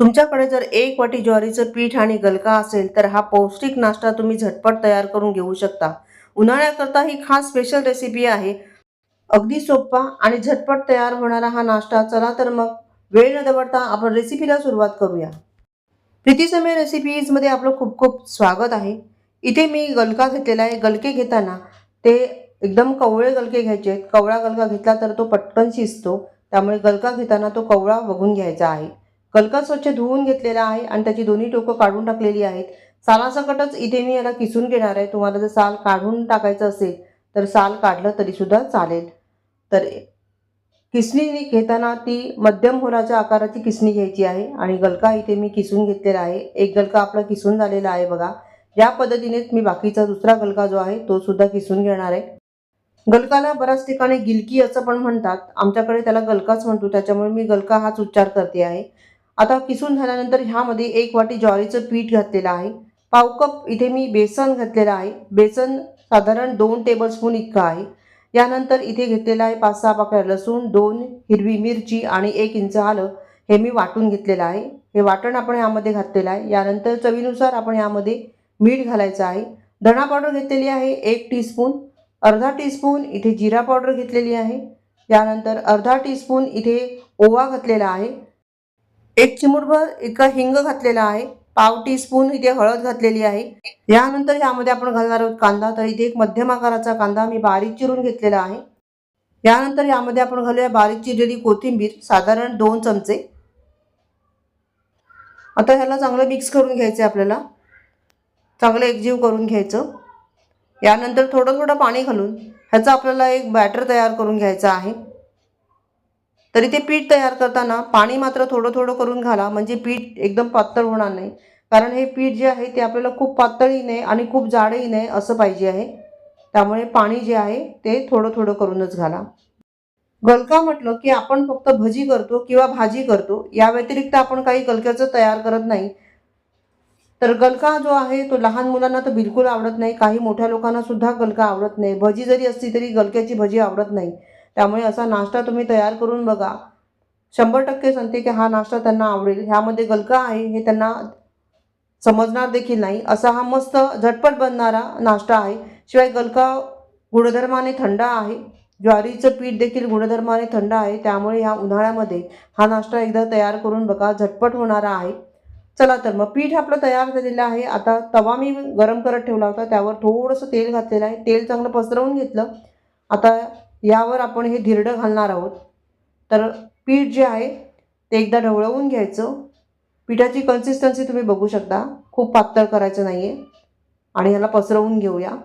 तुमच्याकडे जर एक वाटी ज्वारीचं पीठ आणि गलका असेल तर हा पौष्टिक नाश्ता तुम्ही झटपट तयार करून घेऊ शकता. उन्हाळ्याकरता ही खास स्पेशल रेसिपी आहे. अगदी सोपा आणि झटपट तयार होणारा हा नाश्ता. चला तर मग वेळ न दवडता आपण रेसिपीला सुरुवात करूया. प्रीतीसमय रेसिपीजमध्ये आपलं खूप खूप स्वागत आहे. इथे मी गलका घेतलेला आहे. गलके घेताना ते एकदम कवळे गलके घ्यायचे आहेत. कवळा गलका घेतला तर तो पटकन शिजतो. त्यामुळे गलका घेताना तो कवळा बघून घ्यायचा आहे. गलका स्वच्छ धुवून घेतलेला आहे आणि त्याची दोन्ही टोकं काढून टाकलेली आहेत. सालासकटच इथे मी याला किसून घेणार आहे. तुम्हाला जर साल काढून टाकायचं असेल तर साल काढलं तरीसुद्धा चालेल. तर किसणी घेताना ती मध्यम होराच्या आकाराची किसणी घ्यायची आहे आणि गलका इथे मी किसून घेतलेला आहे. एक गलका आपला किसून झालेला आहे बघा. या पद्धतीनेच मी बाकीचा दुसरा गलका जो आहे तो सुद्धा किसून घेणार आहे. गलकाला बऱ्याच ठिकाणी गिलकी असं पण म्हणतात. आमच्याकडे त्याला गलकाच म्हणतो. त्याच्यामुळे मी गलका हाच उच्चार करते आहे. आता किसून झाल्यानंतर ह्यामध्ये एक वाटी ज्वारीचं पीठ घातलेलं आहे. पाव कप इथे मी बेसन घातलेलं आहे. बेसन साधारण दोन टेबलस्पून इतकं आहे. यानंतर इथे घेतलेलं आहे पाच सहा पाकळ्या लसूण दोन हिरवी मिरची आणि एक इंच आलं हे मी वाटून घेतलेलं आहे. हे वाटण आपण यामध्ये घातलेलं आहे. यानंतर चवीनुसार आपण यामध्ये मीठ घालायचं आहे. धणा पावडर घेतलेली आहे एक टीस्पून अर्धा टीस्पून इथे जिरा पावडर घेतलेली आहे. यानंतर अर्धा टीस्पून इथे ओवा घातलेला आहे. एक चिमूटभर इतका हिंग घातलेला आहे पाव टीस्पून इथे हळद घातलेली आहे. यानंतर यामध्ये आपण घालणार आहोत कांदा. तर इथे एक मध्यम आकाराचा कांदा मी बारीक चिरून घेतलेला आहे. यानंतर यामध्ये आपण घालूया बारीक चिरलेली कोथिंबीर साधारण दोन चमचे. आता ह्याला चांगलं मिक्स करून घ्यायचं आहे आपल्याला. चांगलं एकजीव करून घ्यायचं. यानंतर थोडं थोडं पाणी घालून ह्याचा आपल्याला एक बॅटर तयार करून घ्यायचा आहे. तरी ते पीठ तयार करताना पाणी मात्र थोडं थोडं करून घाला म्हणजे पीठ एकदम पातळ होणार नाही. कारण हे पीठ जे आहे ते आपल्याला खूप पातळही नाही आणि खूप जाडही नाही असं पाहिजे आहे. त्यामुळे पाणी जे आहे ते थोडं थोडं करूनच घाला. गलका म्हटलं की आपण फक्त भजी करतो किंवा भाजी करतो या व्यतिरिक्त आपण काही गलक्याचं तयार करत नाही. तर गलका जो आहे तो लहान मुलांना तर बिलकुल आवडत नाही काही मोठ्या लोकांना सुद्धा गलका आवडत नाही. भजी जरी असली तरी गलक्याची भजी आवडत नाही. त्यामुळे असा नाश्ता तुम्ही तयार करून बघा. शंभर टक्के सांगते की हा नाश्ता त्यांना आवडेल. ह्यामध्ये गलका आहे हे त्यांना समजणार देखील नाही. असा हा मस्त झटपट बनणारा नाश्ता आहे. शिवाय गलका गुणधर्माने थंड आहे. ज्वारीचं पीठ देखील गुणधर्माने थंड आहे. त्यामुळे ह्या उन्हाळ्यामध्ये हा नाश्ता एकदा तयार करून बघा झटपट होणारा आहे. चला तर मग पीठ आपलं तयार झालेलं आहे. आता तवा मी गरम करत ठेवला होता. त्यावर थोडंसं तेल घातलेलं आहे. तेल चांगलं पसरवून घेतलं. आता यावर आपण हे धिरडं घालणार आहोत. तर पीठ जे आहे ते एकदा ढवळवून घ्यायचं. पिठाची कन्सिस्टन्सी तुम्ही बघू शकता. खूप पातळ करायचं नाही आहे आणि ह्याला पसरवून घेऊया.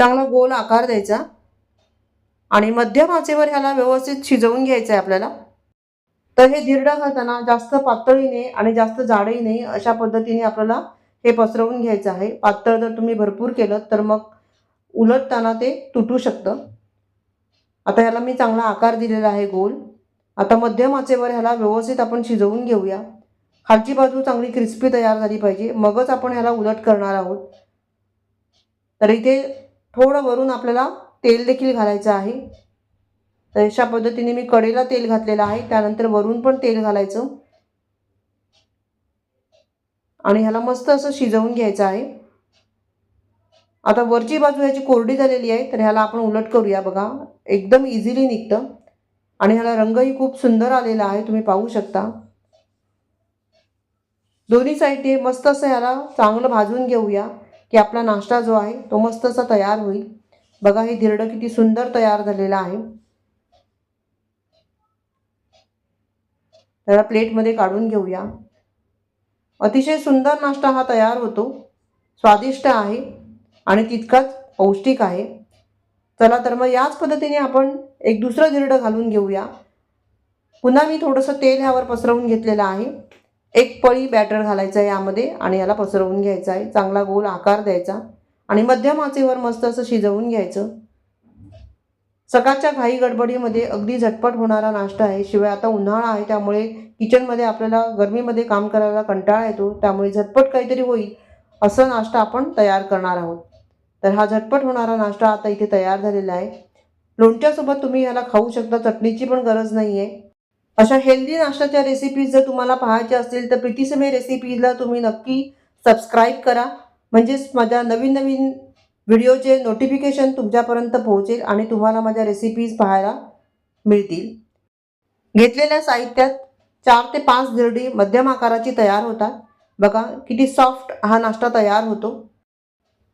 चांगला गोल आकार द्यायचा. आणि मध्यम आचेवर ह्याला व्यवस्थित शिजवून घ्यायचं आहे आपल्याला. तर हे धिरडं घालताना जास्त पातळही नाही आणि जास्त जाडही नाही अशा पद्धतीने आपल्याला हे पसरवून घ्यायचं आहे. पातळ जर तुम्ही भरपूर केलं तर मग उलटताना ते तुटू शकतं. आता ह्याला मी चांगला आकार दिलेला आहे गोल. आता मध्यम आचेवर ह्याला व्यवस्थित आपण शिजवून घेऊया. खालची बाजू चांगली क्रिस्पी तयार झाली पाहिजे. मगच आपण ह्याला उलट करणार आहोत. तर इथे थोडं वरून आपल्याला तेल देखील घालायचं आहे. तर अशा पद्धतीने मी कडेला तेल घातलेलं आहे. त्यानंतर वरून पण तेल घालायचं. आणि ह्याला मस्त असं शिजवून घ्यायचं आहे. आता वरची बाजू ह्याची कोरडी झालेली आहे तर ह्याला आपण उलट करूया बघा. एकदम इझिली निघतं. आणि ह्याला रंगही खूप सुंदर आलेला आहे तुम्ही पाहू शकता. दोन्ही साईडने मस्त असं ह्याला चांगलं भाजून घेऊया की आपला नाश्ता जो आहे तो मस्त असा तयार होईल. बघा हे धिरडं किती सुंदर तयार झालेलं आहे. त्याला प्लेटमध्ये काढून घेऊया. अतिशय सुंदर नाश्ता हा तयार होतो. स्वादिष्ट आहे. आणि तितकाच पौष्टिक आहे. चला तर मग याच पद्धतीने आपण एक दुसरं धिरडं घालून घेऊया. पुन्हा मी थोडंसं तेल ह्यावर पसरवून घेतलेलं आहे. एक पळी बॅटर घालायचं आहे यामध्ये आणि याला पसरवून घ्यायचा आहे. चांगला गोल आकार द्यायचा आणि मध्यम आचेवर मस्त असं शिजवून घ्यायचं. सकाळच्या घाई गडबडीमध्ये अगदी झटपट होणारा नाश्ता आहे. शिवाय आता उन्हाळा आहे त्यामुळे किचनमध्ये आपल्याला गरमीमध्ये काम करायला कंटाळा येतो. त्यामुळे झटपट काहीतरी होईल असं नाश्ता आपण तयार करणार आहोत. तर हा झटपट होणारा नाश्ता आता इथे तयार झालेला आहे. लोणच्यासोबत तुम्ही ह्याला खाऊ शकता चटणीची पण गरज नाही आहे अशा हेल्दी नाश्त्याच्या रेसिपीज जर तुम्हाला पाहायच्या असतील तर प्रीतीसमय रेसिपीजला तुम्ही नक्की सबस्क्राईब करा. म्हणजेच माझ्या नवीन नवीन व्हिडिओचे नोटिफिकेशन तुमच्यापर्यंत पोहोचेल आणि तुम्हाला माझ्या रेसिपीज पाहायला मिळतील. घेतलेल्या साहित्यात चार ते पाच दिरडी मध्यम आकाराची तयार होतात. बघा किती सॉफ्ट हा नाश्ता तयार होतो.